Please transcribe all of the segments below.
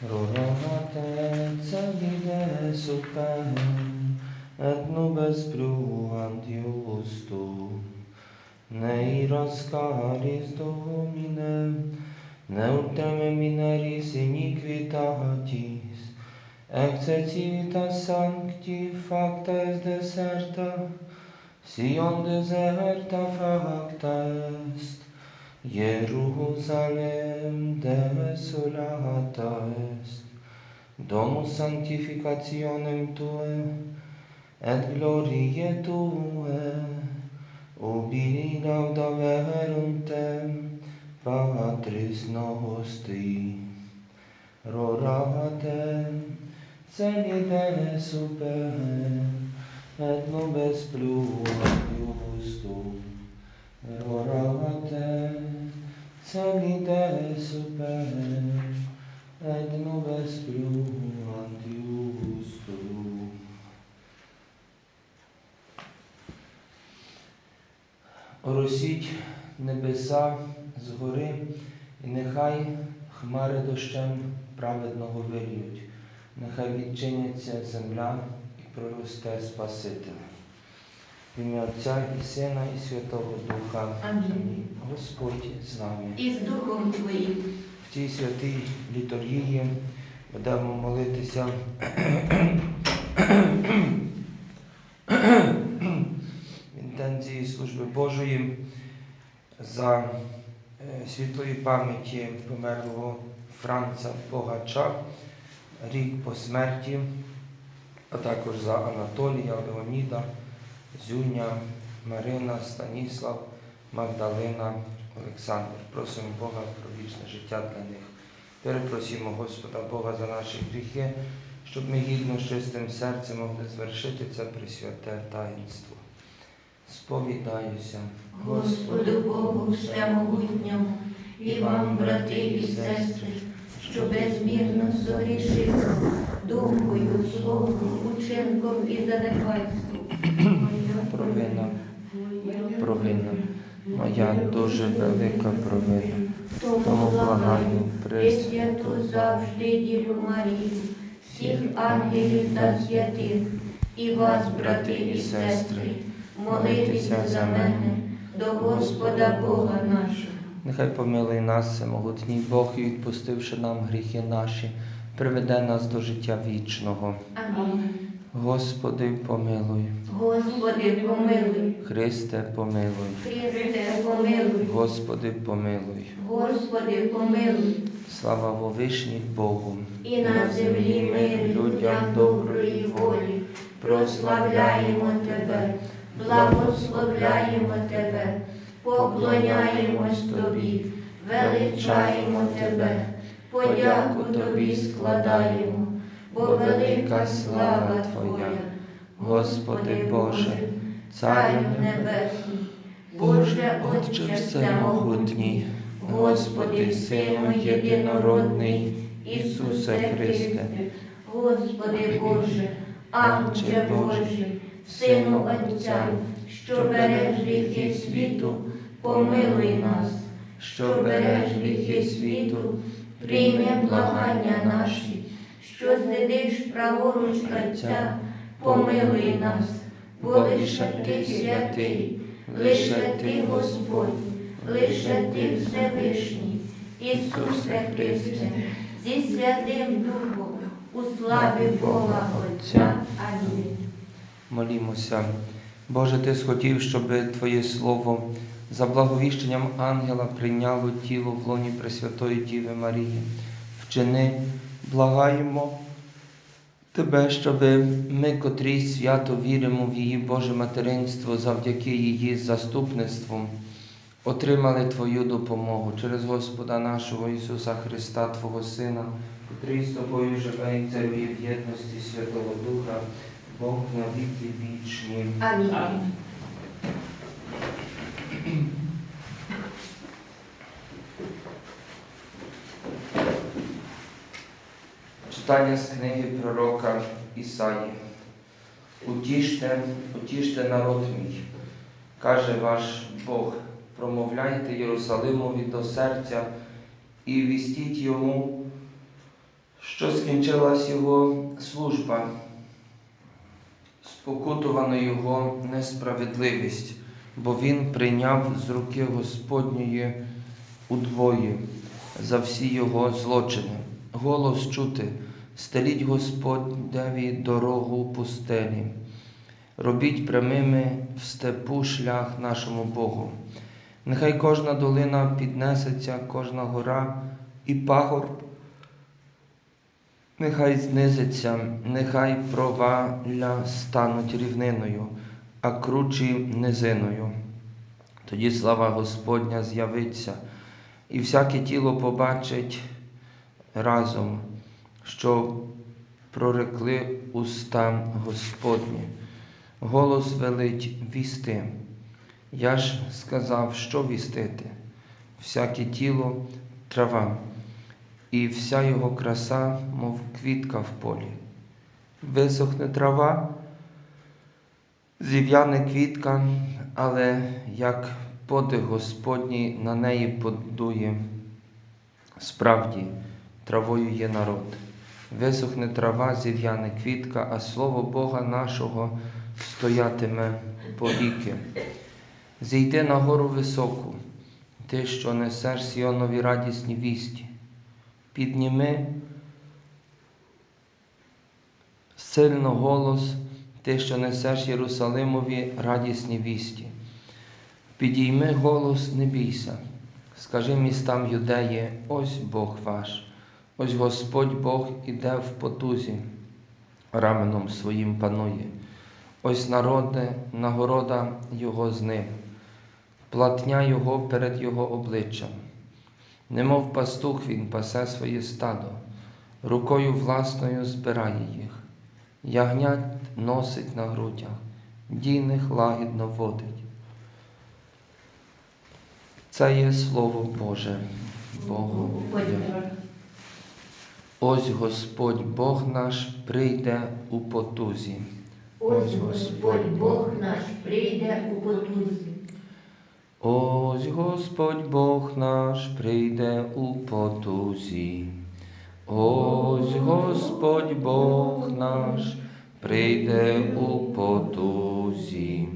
Roronatezza vide supem, et nubes bruant justu, neiros caris Domine, neutem minaris iniquitatis, excessivitas sancti facta est deserta, Sion deserta facta est, Jerusalem desolata est, Domus sanctificationem Tue, et glorie Tue, ubi laudaverum Tem, Patris nostri. Rorate, semipene super, et nubes plua iustum, Rorate, celide super, et nubes pluant iustum. Оросіть небеса згори, і нехай хмари дощем праведного виліють, нехай відчиняться земля і проросте Спаситель. Ім'я Отця і Сина, і Святого Духа. Амінь. Господь з нами. і з Духом Твоїм. В цій святій літургії будемо молитися в інтенції служби Божої за е, світлої пам'яті померлого Франца Богача рік по смерті, а також за Анатолія, Леоніда, Зюня, Марина, Станіслав, Магдалина, Олександр. Просимо Бога про вічне життя для них. Перепросимо Господа Бога за наші гріхи, щоб ми гідно з чистим серцем могли звершити це пресвяте таїнство. Сповідаюся, Господу Богу Всемогутньому, і вам, брати і сестри, що безмірно зогрішили думкою, словом, учинком і занепальством. Провина, провина, моя дуже велика провина. Тому благаю, Пресвяту завжди Діву Марію, всіх ангелів та святих, і вас, брати і сестри, молитеся за мене до Господа Бога нашого. Нехай помилує нас, всемогутній Бог, і відпустивши нам гріхи наші, приведе нас до життя вічного. Амінь. Господи, помилуй, Господи, помилуй, Христе, помилуй, Христе, помилуй, Господи, помилуй. Господи, помилуй, Слава Вовишній Богу. і на землі мир людям доброї волі, прославляємо Тебе, благословляємо Тебе, поклоняємось Тобі, величаємо Тебе, подяку Тобі складаємо, бо велика слава Твоя, Господи Боже, Царю Небесний, Боже Отче Всемогутній, Господи, Сину єдинородний, Ісусе Христе, Господи Боже, Анче Божий, Сину Отця, що береш гріхи світу, помилуй нас, що береш гріхи світу, прийми благання наші, що сидиш праворуч Отця, помилуй нас, бо лише Ти святий, лише Ти Господь, лише Ти Всевишній, Ісусе Христе, зі Святим Духом, у славі Бога Отця. Амінь. Молімося. Боже, Ти схотів, щоб Твоє Слово за благовіщенням ангела прийняло тіло в лоні Пресвятої Діви Марії. Вчини, благаємо Тебе, щоб ми, котрі свято віримо в її Боже материнство завдяки її заступництву, отримали Твою допомогу через Господа нашого Ісуса Христа, Твого Сина, котрий з тобою живе і царює в єдності Святого Духа, Бог на віки вічні. Амінь. Читання з книги пророка Ісаї. Утіште, утіште народ мій, каже ваш Бог, промовляйте Єрусалимові до серця і вістіть йому що скінчилась його служба, спокутувана його несправедливість, бо він прийняв з руки Господньої удвоє за всі його злочини. Голос чути, стеліть Господеві дорогу у пустелі, робіть прямими в степу шлях нашому Богу. Нехай кожна долина піднесеться, кожна гора і пагорб Нехай знизиться, нехай провалля стануть рівниною, а кручі низиною. Тоді слава Господня з'явиться, і всяке тіло побачить разом, що прорекли уста Господні. Голос велить вісти. Я ж сказав, що вістити, всяке тіло трава і вся його краса, мов квітка в полі. Висохне трава, зів'яне квітка, але як подих Господній на неї подує. Справді, травою є народ. Висохне трава, зів'яне квітка, а слово Бога нашого стоятиме повіки. Зійди на гору високу, ти, що несеш Сіонові радісні вісті підніми сильно голос, ти, що несеш Єрусалимові радісні вісті. Підійми голос, не бійся, скажи містам юдеї, ось Бог ваш, ось Господь Бог іде в потузі, раменом своїм панує, ось народе, нагорода Його з ним, платня Його перед Його обличчям. Немов пастух він пасе своє стадо, рукою власною збирає їх, ягнят носить на грудях, дійних лагідно водить. Це є Слово Боже, Богу. дякую. Ось Господь Бог наш прийде у потузі. Ось Господь Бог наш прийде у потузі. Ось Господь Бог наш прийде у потузі. Ось Господь Бог наш прийде у потузі.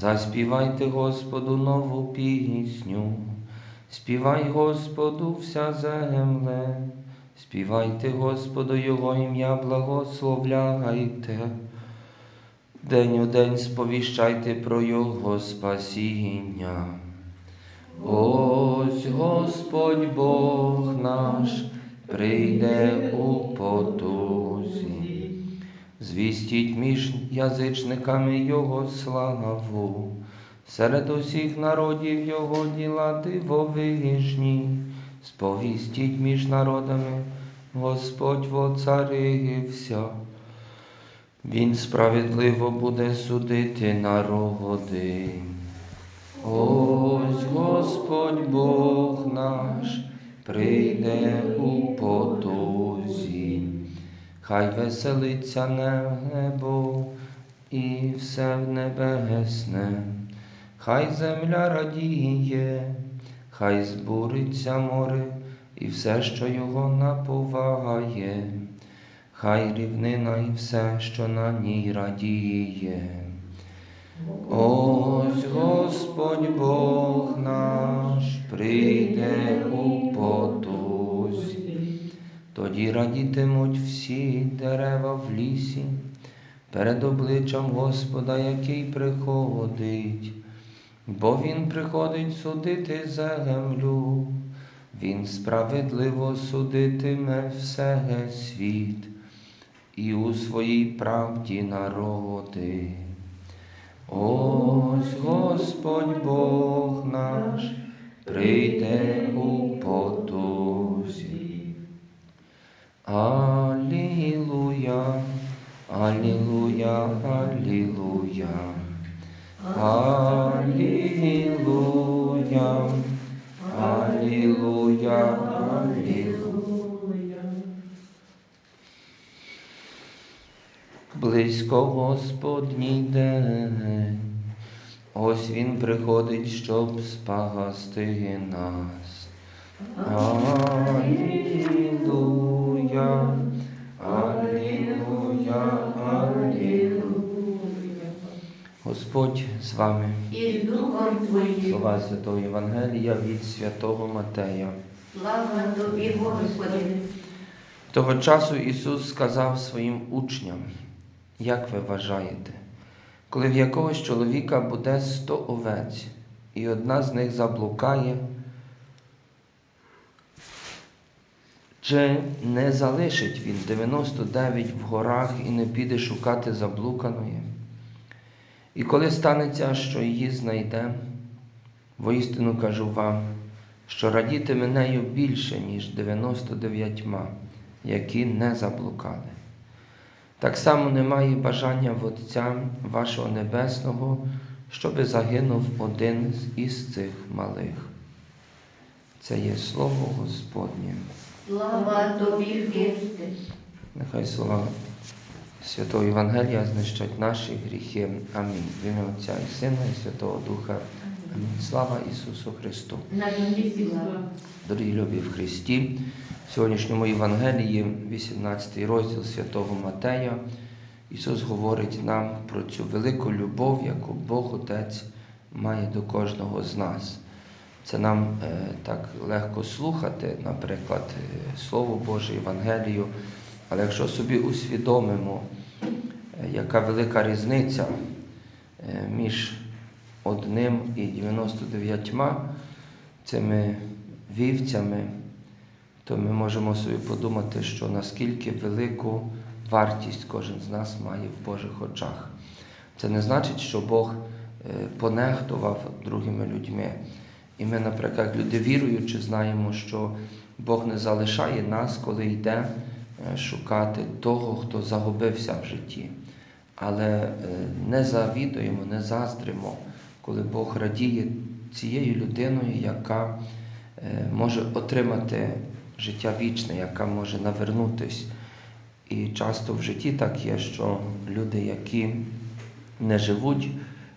Заспівайте Господу нову пісню, співай Господу вся земле, співайте Господу Його ім'я, благословляйте. День у день сповіщайте про Його спасіння. Ось Господь Бог наш прийде у потузі. Звістіть між язичниками Його славу, серед усіх народів Його діла дивовижні, сповістіть між народами, Господь воцарився. Він справедливо буде судити народи. Ось Господь Бог наш прийде у потузі, хай веселиться небо і все в небесне, хай земля радіє, хай збуриться море і все, що його наповагає. Хай рівнина і все, що на ній радіє. Ось Господь Бог наш прийде у потузі, тоді радітимуть всі дерева в лісі, перед обличчям Господа, який приходить, бо Він приходить судити землю, Він справедливо судитиме все світ і у своїй правді народи. Ось Господь Бог наш прийде у потузі. Алілуя, Алілуя, Алілуя, Алілуя, Алілуя, Алілуя. Близько Господній день, ось Він приходить, щоб спасти нас. Алілуя, Алілуя, Алілуя. Господь з вами. І Духом Твоїм. Слова Святого Євангелія від Святого Матея. Слава Тобі, Господи. Того часу Ісус сказав своїм учням, як ви вважаєте, коли в якогось чоловіка буде сто овець, і одна з них заблукає, чи не залишить він 99 в горах і не піде шукати заблуканої? І коли станеться, що її знайде, воістину кажу вам, що радітиме нею більше, ніж 99, які не заблукали. Так само немає бажання в Отця вашого Небесного, щоби загинув один із цих малих. Це є слово Господнє. Слава Тобі, Христе. Нехай слова Святого Євангелія знищать наші гріхи. Амінь. В ім'я Отця і Сина, і Святого Духа. Амінь. Слава Ісусу Христу! Дорогі любі в Христі, в сьогоднішньому Євангелії, 18 розділ святого Матея, Ісус говорить нам про цю велику любов, яку Бог Отець має до кожного з нас. Це нам е, так легко слухати, наприклад, е, Слово Боже, Євангелію, але якщо собі усвідомимо, е, яка велика різниця е, між одним і 99 цими вівцями, то ми можемо собі подумати, що наскільки велику вартість кожен з нас має в Божих очах. Це не значить, що Бог е, понехтував другими людьми. І ми, наприклад, люди віруючи, знаємо, що Бог не залишає нас, коли йде шукати того, хто загубився в житті. Але е, не завідуємо, не заздримо, коли Бог радіє цією людиною, яка е, може отримати життя вічне, яка може навернутись. І часто в житті так є, що люди, які не живуть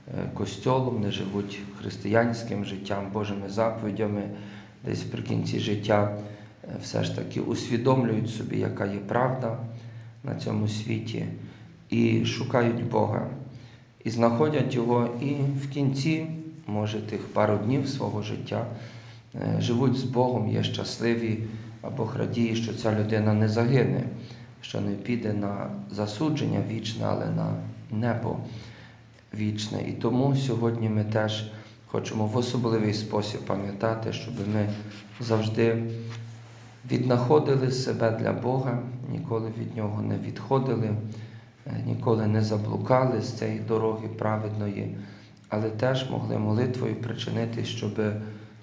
е, костьолом, не живуть християнським життям, Божими заповідями, десь при кінці життя е, все ж таки усвідомлюють собі, яка є правда на цьому світі, і шукають Бога, і знаходять Його, і в кінці, може, тих пару днів свого життя е, живуть з Богом, є щасливі, а Бог радіє, що ця людина не загине, що не піде на засудження вічне, але на небо вічне. І тому сьогодні ми теж хочемо в особливий спосіб пам'ятати, щоб ми завжди віднаходили себе для Бога, ніколи від Нього не відходили, е, ніколи не заблукали з цієї дороги праведної, але теж могли молитвою причинити, щоб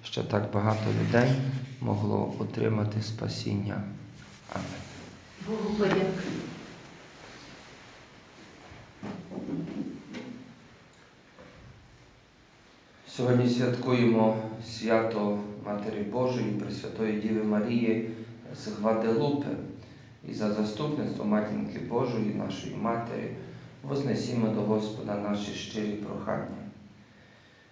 ще так багато людей могло отримати спасіння. Амен. Богу подяка. Сьогодні святкуємо свято Матері Божої, Пресвятої Діви Марії з Гваделупи. І за заступництво Матінки Божої, нашої Матері, вознесімо до Господа наші щирі прохання.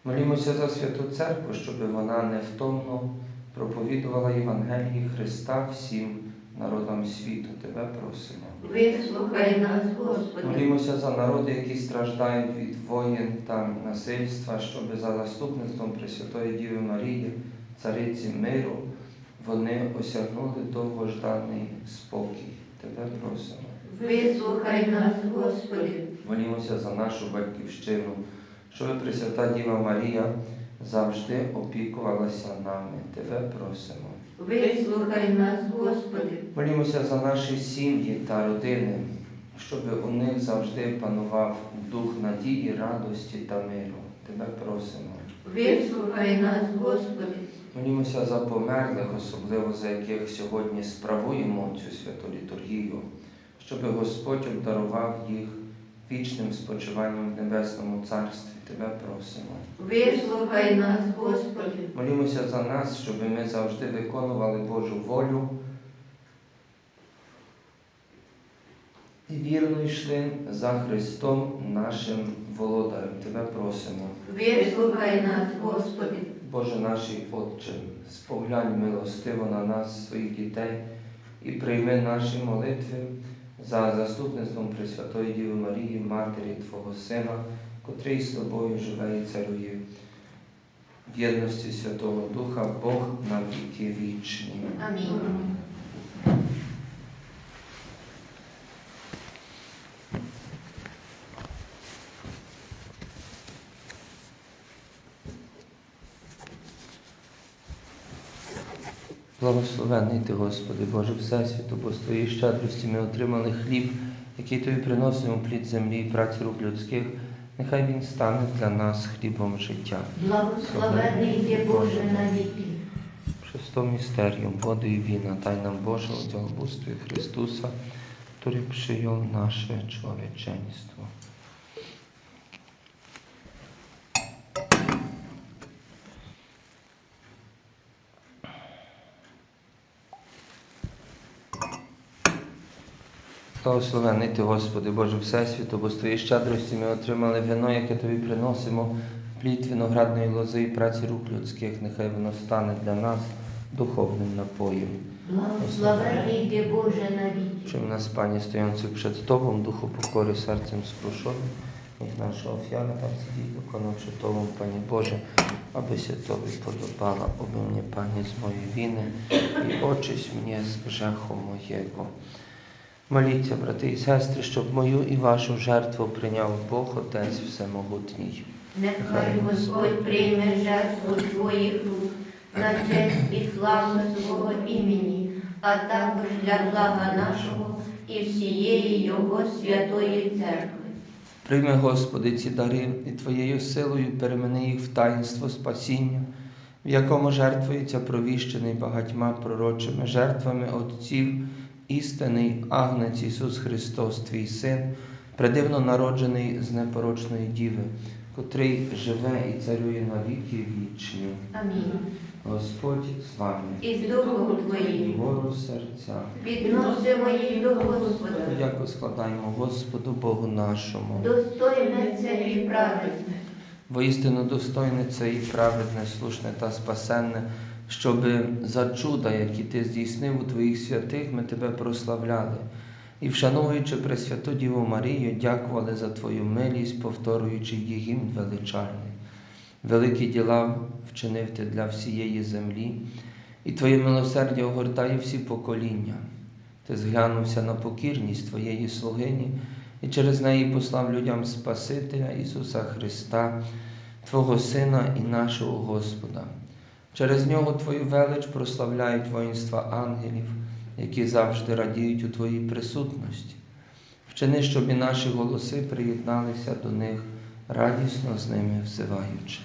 Молімося за Святу Церкву, щоб вона невтомно проповідувала Євангелії Христа всім народам світу. Тебе просимо. Вислухай нас, Господи. Молімося за народи, які страждають від воєн та насильства, щоб за заступництвом Пресвятої Діви Марії, цариці миру, вони осягнули довгожданий спокій. Тебе просимо. Вислухай нас, Господи. Молімося за нашу батьківщину, щоб Пресвята Діва Марія завжди опікувалася нами. Тебе просимо. Вислухай нас, Господи. Молімося за наші сім'ї та родини, щоб у них завжди панував дух надії, радості та миру. Тебе просимо. Вислухай нас, Господи. Молімося за померлих, особливо за яких сьогодні справуємо цю святу літургію, щоб Господь обдарував їх вічним спочиванням в Небесному Царстві. Тебе просимо. Вислухай нас, Господи. Молімося за нас, щоб ми завжди виконували Божу волю і вірно йшли за Христом нашим володарем. Тебе просимо. Вислухай нас, Господи. Боже наш Отче, споглянь милостиво на нас, своїх дітей, і прийми наші молитви за заступництвом Пресвятої Діви Марії, Матері Твого Сина, котрий з тобою живе і царює. В єдності Святого Духа Бог на віки вічні. Амінь. Благословений ти, Господи, Боже Всесвіту, бо з твоєї щедрості ми отримали хліб, який тобі приносимо плід землі і праці рук людських. Нехай він стане для нас хлібом життя. Благословений ти Боже навіки. Шестом містеріум, воду і віна, дай нам Боже, уділбустві Христуса, który przyjął nasze człowieczeństwo. Благословений ти, Господи, Боже Всесвіту, бо з Твоєї щедрості ми отримали вино, яке Тобі приносимо, плід виноградної лози і праці рук людських, нехай воно стане для нас духовним напоєм. Благословений ти Боже. Czym nas, Panie, stojący przed Tobą, duchu pokory, sercem skruszonym, niech nasza ofiara tak dziś dokona przed Tobą, Panie Boże, aby się Tobie podobała. Oby mnie, Panie, z mojej winy i oczyść mnie z grzechu mojego. Моліться, брати і сестри, щоб мою і вашу жертву прийняв Бог Отець Всемогутній. Нехай Господь прийме жертву твоїх рук на честь і славу свого імені, а також для блага нашого і всієї Його святої церкви. Прийми, Господи, ці дари і Твоєю силою перемени їх в таїнство спасіння, в якому жертвується провіщений багатьма пророчими жертвами Отців, істинний Агнець Ісус Христос, Твій Син, предивно народжений з непорочної Діви, котрий живе і царює на віки вічні. Амінь. Господь з вами. І з духом твоїм Вгору серця. підносимо їх до Господа. Подяку складаємо Господу Богу нашому. Достойне це і праведне. Воістину достойне це і праведне, слушне та спасенне, щоби за чуда, які ти здійснив у твоїх святих, ми тебе прославляли. І, вшановуючи Пресвяту Діву Марію, дякували за Твою милість, повторюючи її гімн величальний. Великі діла вчинив ти для всієї землі, і Твоє милосердя огортає всі покоління. Ти зглянувся на покірність Твоєї слугині і через неї послав людям Спасителя Ісуса Христа, Твого Сина і нашого Господа. Через нього Твою велич прославляють воїнства ангелів, які завжди радіють у Твоїй присутності. Вчини, щоб і наші голоси приєдналися до них, радісно з ними взиваючи.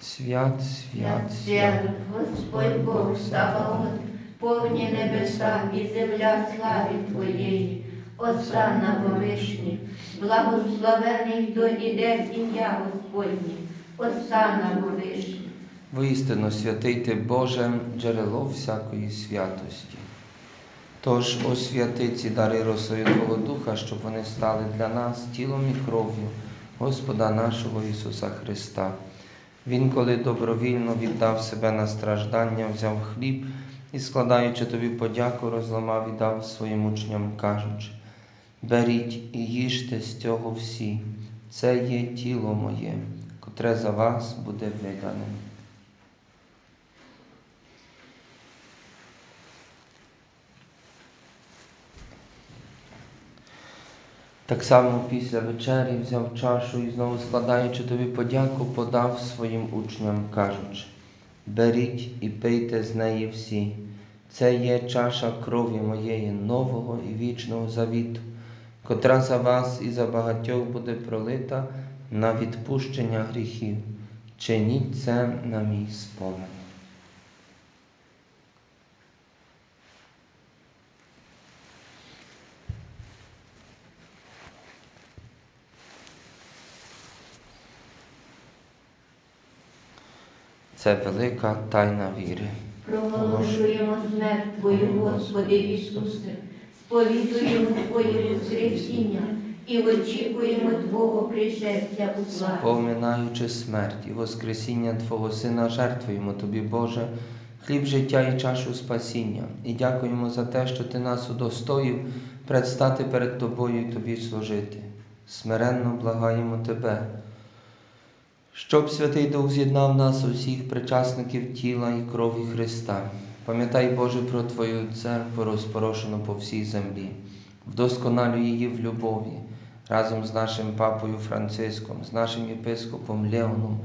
Свят, свят, Свят, Господь Бог Саваот, повні небеса і земля слави Твоєї, Осанна Вовишні, благословений, хто іде в ім'я Господнє, Осанна Вовишні. Воістину святий ти Боже, джерело всякої святості. Тож освяти ці дари росою Твого Духа, щоб вони стали для нас тілом і кров'ю Господа нашого Ісуса Христа. Він, коли добровільно віддав себе на страждання, взяв хліб і, складаючи тобі подяку, розламав і дав своїм учням, кажучи: Беріть і їжте з цього всі, це є тіло моє, котре за вас буде видане. Так само після вечері взяв чашу і знову складаючи тобі подяку, подав своїм учням, кажучи: Беріть і пийте з неї всі. Це є чаша крові моєї нового і вічного завіту, котра за вас і за багатьох буде пролита на відпущення гріхів. Чиніть це на мій спомин. Це велика тайна віри. Проголошуємо смерть Твою, Господи Ісусе, сповідуємо Твоє воскресіння і очікуємо Твого пришестя у славі. Поминаючи смерть і воскресіння Твого Сина, жертвуємо Тобі, Боже, хліб життя і чашу спасіння, і дякуємо за те, що Ти нас удостоїв предстати перед Тобою і Тобі служити. Смиренно благаємо Тебе, щоб Святий Дух з'єднав нас усіх причасників тіла і крові Христа. Пам'ятай, Боже, про Твою церкву, розпорошену по всій землі, вдосконалюй її в любові разом з нашим папою Франциском, з нашим єпископом Леоном,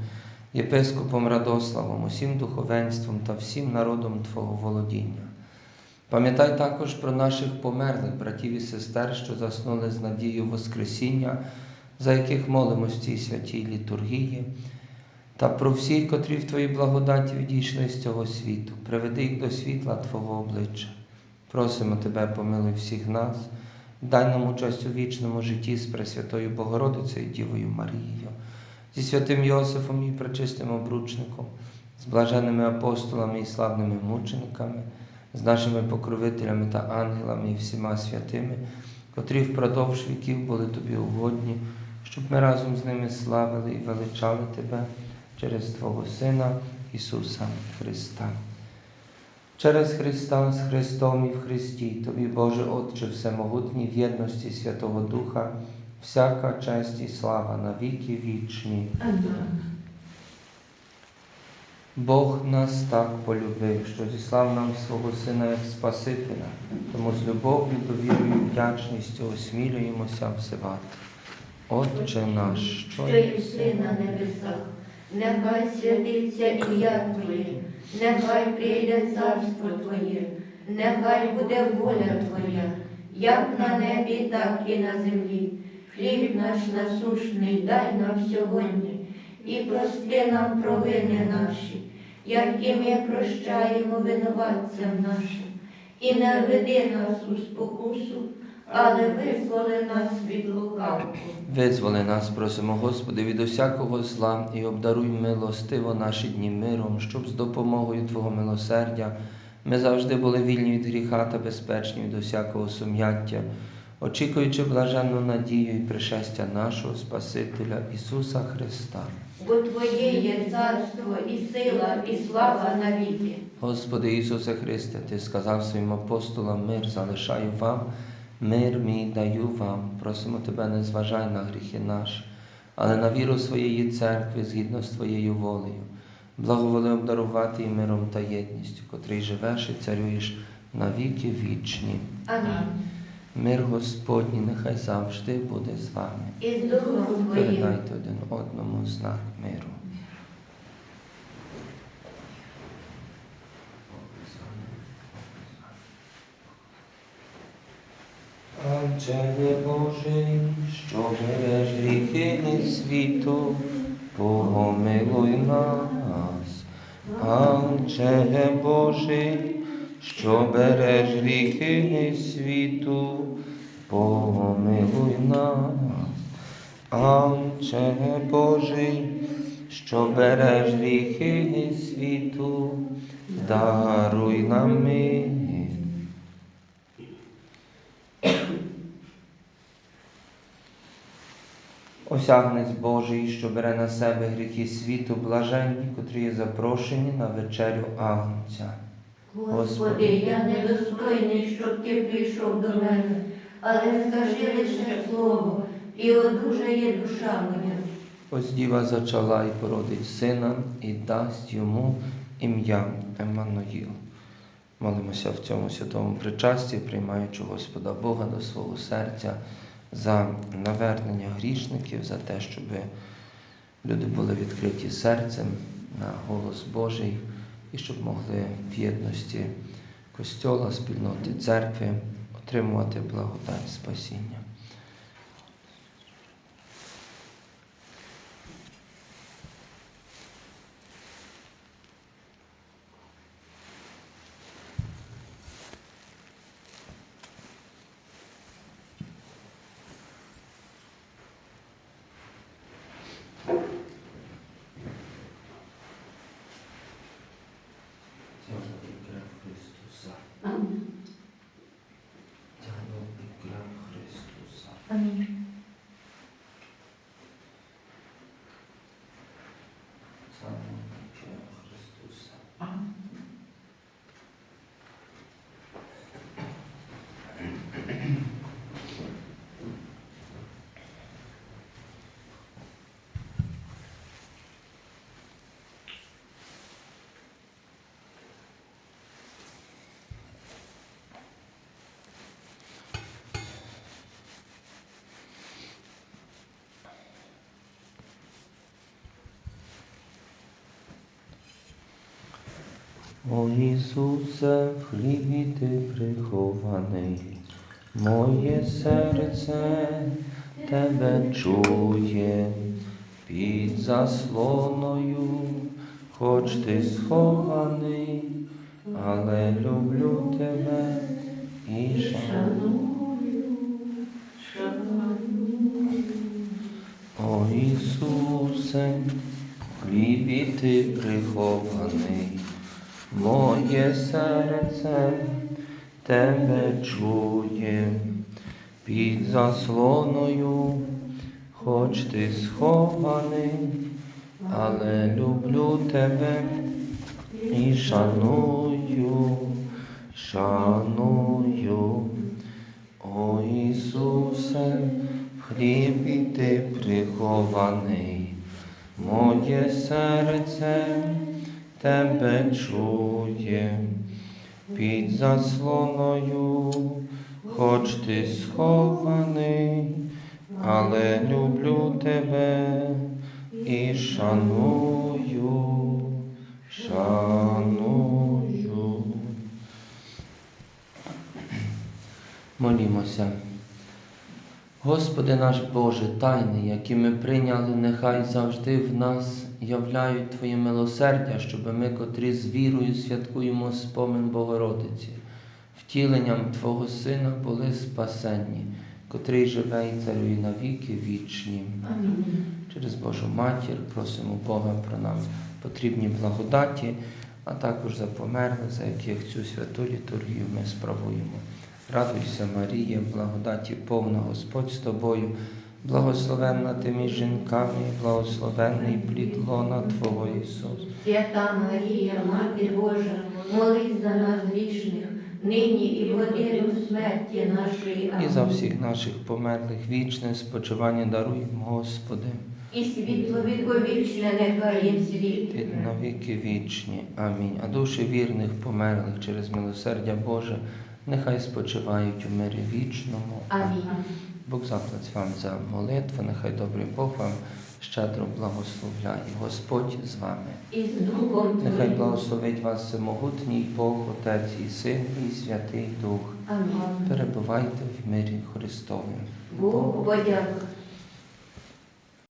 єпископом Радославом, усім духовенством та всім народом Твого володіння. Пам'ятай також про наших померлих братів і сестер, що заснули з надією Воскресіння, за яких молимось в цій святій літургії, та про всіх, котрі в Твоїй благодаті відійшли з цього світу. Приведи їх до світла Твого обличчя. Просимо Тебе, помилуй всіх нас, дай нам участь у вічному житті з Пресвятою Богородицею Дівою Марією, зі святим Йосифом і пречистим обручником, з блаженними апостолами і славними мучениками, з нашими покровителями та ангелами і всіма святими, котрі впродовж віків були Тобі угодні, щоб ми разом з ними славили і величали Тебе через Твого Сина Ісуса Христа. Через Христа з Христом і в Христі, Тобі, Боже Отче, Всемогутній в єдності Святого Духа, всяка честь і слава на віки вічні. Амінь. Бог нас так полюбив, що зіслав нам свого Сина як Спасителя, тому з любов'ю, довірою вдячністю осмілюємося всивати. Отче наш, що єси на небесах, нехай святиться ім'я Твоє, нехай прийде царство Твоє, нехай буде воля Твоя, як на небі, так і на землі. Хліб наш насушний дай нам сьогодні, і прости нам провини наші, як і ми прощаємо винуватцям нашим, і не веди нас у спокусу, але визволи нас від лукавого. Визволи нас, просимо, Господи, від усякого зла і обдаруй милостиво наші дні миром, щоб з допомогою Твого милосердя ми завжди були вільні від гріха та безпечні від усякого сум'яття, очікуючи блаженну надію і пришестя нашого Спасителя Ісуса Христа. Бо Твоє є царство і сила, і слава навіки. Господи Ісусе Христе, Ти сказав своїм апостолам, мир залишаю вам, мир мій даю вам. Просимо Тебе, не зважай на гріхи наші, але на віру своєї церкви згідно з Твоєю волею. Благоволи обдарувати і миром та єдністю, котрий живеш і царюєш на віки вічні. Амінь. Мир Господній нехай завжди буде з вами. І з духом Твоїм. Передайте один одному знак миру. Анджеле Божий, що береш гріхи світу, помилуй нас. Анджеле Божий, що береш гріхи світу, помилуй нас. Анче Божий, що береш гріхи світу, даруй нам мир. Осягнець Божий, що бере на себе гріхи світу, блаженні, котрі є запрошені на вечерю Агнця. Господи, я недостойний, щоб Ти прийшов до мене, але скажи лише слово, і одужає душа моя. Ось діва зачала і породить сина, і дасть йому ім'я Еммануїл. Молимося в цьому святому причасті, приймаючи Господа Бога до свого серця за навернення грішників, за те, щоб люди були відкриті серцем на голос Божий і щоб могли в єдності Костьола, спільноти церкви отримувати благодать спасіння. Тяжко кров Христуса. Амінь. Тяжко кров Христуса. Амінь. О Ісусе, в хлібі ти прихований, моє серце тебе чує під заслоною, хоч ти схований, але люблю тебе і шаную. О Ісусе, в хлібі ти прихований, моє серце тебе чує під заслоною, хоч ти схований, але люблю тебе і шаную, шаную. О Ісусе, в хлібі ти прихований, моє серце тебе чує під заслоною, хоч ти схований, але люблю тебе і шаную, шаную. Молімося. Господи наш Боже, тайни, які ми прийняли, нехай завжди в нас являють Твоє милосердя, щоб ми, котрі з вірою святкуємо спомин Богородиці, втіленням Твого Сина були спасенні, котрий живе і царює на віки вічні. Амінь. Через Божу Матір просимо Бога про нам потрібні благодаті, а також за померлих, за яких цю святу літургію ми справуємо. Радуйся, Марія, благодаті повна Господь з тобою, благословенна ти між жінками, благословенний плід лона Твого Ісус. Свята Марія, Мати Божа, молись за нас грішних, нині і в годину смерті нашої. І за всіх наших померлих вічне спочивання даруємо, Господи, І світло віковічне нехай їм світить. на віки вічні. Амінь. А душі вірних померлих через милосердя Боже, нехай спочивають у мирі вічному. Амінь. Бог заплатить вам за молитву, нехай добрий Бог вам щедро благословляє. Господь з вами. І з Духом Нехай благословить вас всемогутній Бог, Отець і Син, і Святий Дух. Амінь. Перебувайте в мирі Христовим. Богу подяка.